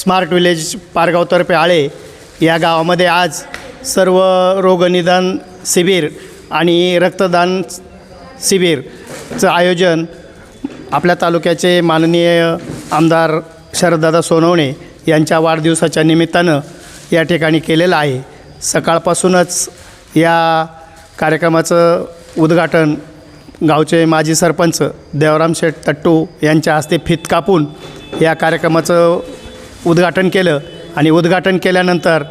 Smart village पारगावतर्फे आळे या गावामध्ये आज सर्व रोगनिदान शिबिर आणि रक्तदान शिबिरचं आयोजन आपल्या तालुक्याचे माननीय आमदार शरददादा सोनवणे यांच्या वाढदिवसाच्या निमित्तानं या ठिकाणी केलेलं आहे. सकाळपासूनच या कार्यक्रमाचं उद्घाटन गावचे माजी सरपंच देवराम शेठ तट्टू यांच्या हस्ते फित कापून या कार्यक्रमाचं उद्घाटन केलं आणि उद्घाटन केल्यानंतर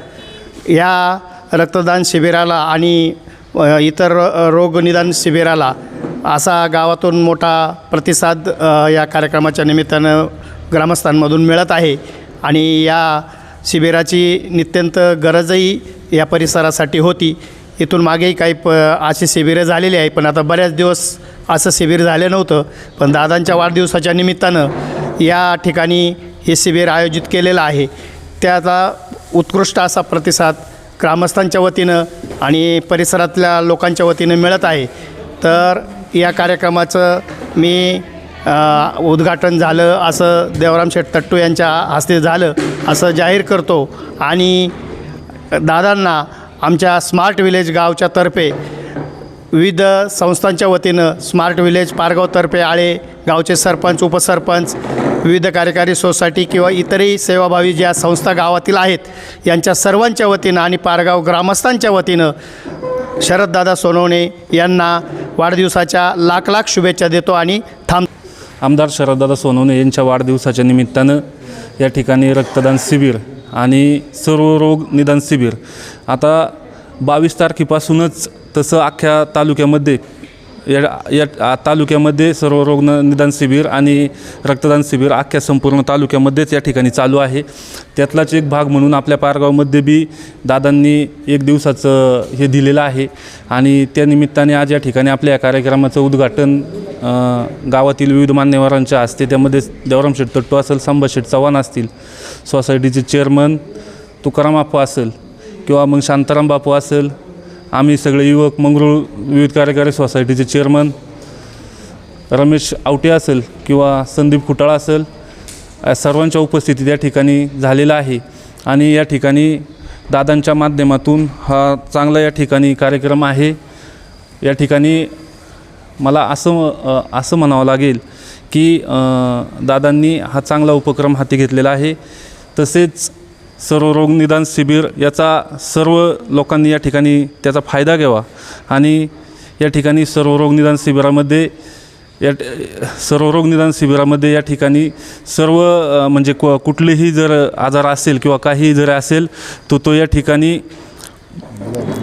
या रक्तदान शिबिराला आणि इतर रोगनिदान शिबिराला असा गावातून मोठा प्रतिसाद या कार्यक्रमाच्या निमित्तानं ग्रामस्थांमधून मिळत आहे. आणि या शिबिराची नित्यंत गरजही या परिसरासाठी होती. इथून मागेही काही प अशी शिबिरं झालेली आहे पण आता बऱ्याच दिवस असं शिबिर झालं नव्हतं. पण दादांच्या वाढदिवसाच्या निमित्तानं या ठिकाणी हे शिबिर आयोजित केलेलं आहे. त्याचा उत्कृष्ट असा प्रतिसाद ग्रामस्थांच्या वतीनं आणि परिसरातल्या लोकांच्या वतीनं मिळत आहे. तर या कार्यक्रमाचं मी उद्घाटन झालं असं देवराम शेठ तट्टू यांच्या हस्ते झालं असं जाहीर करतो. आणि दादांना आमच्या स्मार्ट विलेज गावच्या तर्फे विविध संस्थांच्या वतीनं स्मार्ट विलेज पारगावतर्फे आळे गावचे सरपंच उपसरपंच विविध कार्यकारी सोसायटी किंवा इतरही सेवाभावी ज्या संस्था गावातील आहेत यांच्या सर्वांच्या वतीनं आणि पारगाव ग्रामस्थांच्या वतीनं शरददादा सोनवणे यांना वाढदिवसाच्या लाख लाख शुभेच्छा देतो आणि थांब आमदार शरददादा सोनवणे यांच्या वाढदिवसाच्या निमित्तानं या ठिकाणी रक्तदान शिबिर आणि सर्व रोग निदान शिबिर. आता बावीस तारखेपासूनच तसं अख्ख्या तालुक्यामध्ये या या तालुक्यामध्ये सर्व रोग निदान शिबिर आणि रक्तदान शिबिर अख्ख्या संपूर्ण तालुक्यामध्येच या ठिकाणी चालू आहे. त्यातलाच एक भाग म्हणून आपल्या पारगावमध्ये बी दादांनी एक दिवसाचं हे दिलेलं आहे. आणि त्या निमित्ताने आज या ठिकाणी आपल्या या कार्यक्रमाचं उद्घाटन गावातील विविध मान्यवरांच्या हस्ते त्यामध्ये देवराम शेठ तट्टू असेल संभाशेठ चव्हाण असतील सोसायटीचे चेअरमन तुकाराम बापू असेल किंवा मग शांताराम बापू असेल आम्ही सगळे युवक मंगरूळ विविध कार्यकारी सोसायटीचे चेअरमन रमेश आवटे असेल किंवा संदीप खुटाळा असेल सर्वांच्या उपस्थितीत या ठिकाणी झालेला आहे. आणि या ठिकाणी दादांच्या माध्यमातून हा चांगला या ठिकाणी कार्यक्रम आहे. या ठिकाणी मला असं असं म्हणावं लागेल की दादांनी हा चांगला उपक्रम हाती घेतलेला आहे. तसेच सर्व रोग निदान शिबिर याचा सर्व लोकांनी या ठिकाणी त्याचा फायदा घ्यावा. आणि या ठिकाणी सर्व रोग निदान शिबिरामध्ये या सर्व रोग निदान शिबिरामध्ये या ठिकाणी सर्व म्हणजे क कुठलेही जर आजार असेल किंवा काहीही जर असेल तो तो या ठिकाणी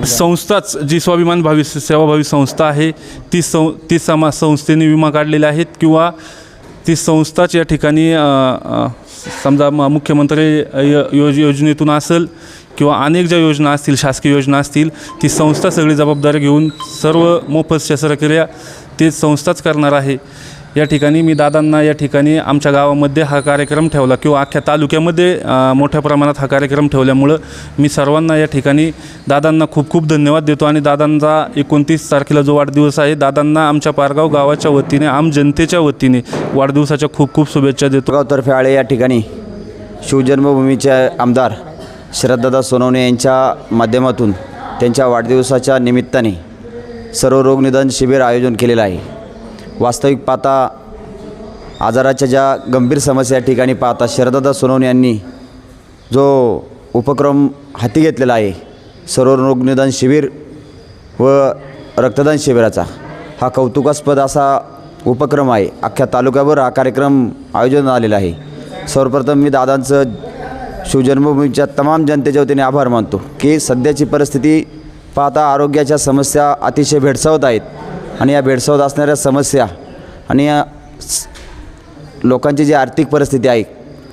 संस्थाच जी स्वाभिमान भावी सेवाभावी संस्था आहे ती सं ती समा संस्थेने विमा काढलेले आहेत किंवा ती संस्थाच या ठिकाणी समजा म मुख्यमंत्री य- योज योजनेतून असेल किंवा अनेक ज्या योजना असतील शासकीय योजना असतील ती संस्था सगळी जबाबदारी घेऊन सर्व मोफत शस्त्रक्रिया ते संस्थाच करणार आहे. या ठिकाणी मी दादांना या ठिकाणी आमच्या गावामध्ये हा कार्यक्रम ठेवला किंवा अख्ख्या तालुक्यामध्ये मोठ्या प्रमाणात हा कार्यक्रम ठेवल्यामुळं मी सर्वांना या ठिकाणी दादांना खूप खूप धन्यवाद देतो. आणि दादांचा एकोणतीस तारखेला जो वाढदिवस आहे दादांना आमच्या पारगाव गावाच्या वतीने आम जनतेच्या वतीने वाढदिवसाच्या खूप खूप शुभेच्छा देतो. गावतर्फे आळे या ठिकाणी शिवजन्मभूमीचे आमदार शरददादा सोनवणे यांच्या माध्यमातून त्यांच्या वाढदिवसाच्या निमित्ताने सर्व रोगनिदान शिबिर आयोजन केलेलं आहे. वास्तविक पाहता आजाराच्या ज्या गंभीर समस्या या ठिकाणी पाहता शरदादा सोनवणे यांनी जो उपक्रम हाती घेतलेला आहे सर्व रोगनिदान शिबिर व रक्तदान शिबिराचा हा कौतुकास्पद असा उपक्रम आहे. अख्ख्या तालुक्यावर हा कार्यक्रम आयोजन आलेला आहे. सर्वप्रथम मी दादांचं शिवजन्मभूमीच्या तमाम जनतेच्या वतीने आभार मानतो की सध्याची परिस्थिती पाहता आरोग्याच्या समस्या अतिशय भेडसावत आहेत. आणि या भेडसावत असणाऱ्या समस्या आणि या स- लोकांची जी आर्थिक परिस्थिती आहे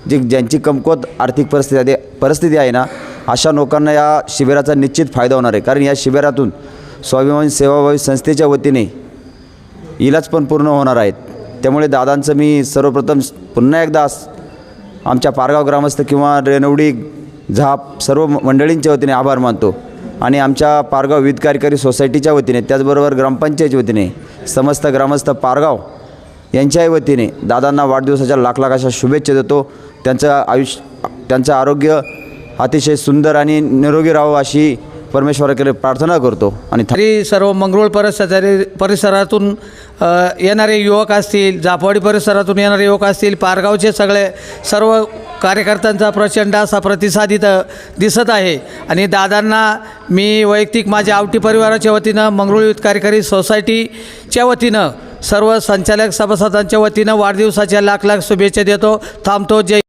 जी ज्यांची कमकुवत आर्थिक परिस्थिती आहे परिस्थिती आहे ना अशा लोकांना या शिबिराचा निश्चित फायदा होणार आहे. कारण या शिबिरातून स्वाभिमान सेवाभावी संस्थेच्या वतीने इलाज पण पूर्ण होणार आहेत. त्यामुळे दादांचं मी सर्वप्रथम पुन्हा एकदा आमच्या पारगाव ग्रामस्थ किंवा रेनवडी झाप सर्व मंडळींच्या वतीने आभार मानतो. आणि आमच्या पारगाव विविध कार्यकारी सोसायटीच्या वतीने त्याचबरोबर ग्रामपंचायतच्या वतीने समस्त ग्रामस्थ पारगाव यांच्याही वतीने दादांना वाढदिवसाच्या लाख लाख अशा शुभेच्छा देतो. त्यांचं आयुष्य त्यांचं आरोग्य अतिशय सुंदर आणि निरोगी राहावं अशी परमेश्वराकडे प्रार्थना करतो आणि तरी सर्व मंगरुळ परिसरात परिसरातून येणारे युवक असतील जापवाडी परिसरातून येणारे युवक असतील पारगावचे सगळे सर्व कार्यकर्त्यांचा प्रचंड असा प्रतिसाद इथं दिसत आहे. आणि दादांना मी वैयक्तिक माझ्या आवटी परिवाराच्या वतीनं मंगरुळ युथ कार्यकारी सोसायटीच्या वतीनं सर्व संचालक सभासदांच्या वतीनं वाढदिवसाच्या लाख लाख शुभेच्छा देतो. थांबतो. जय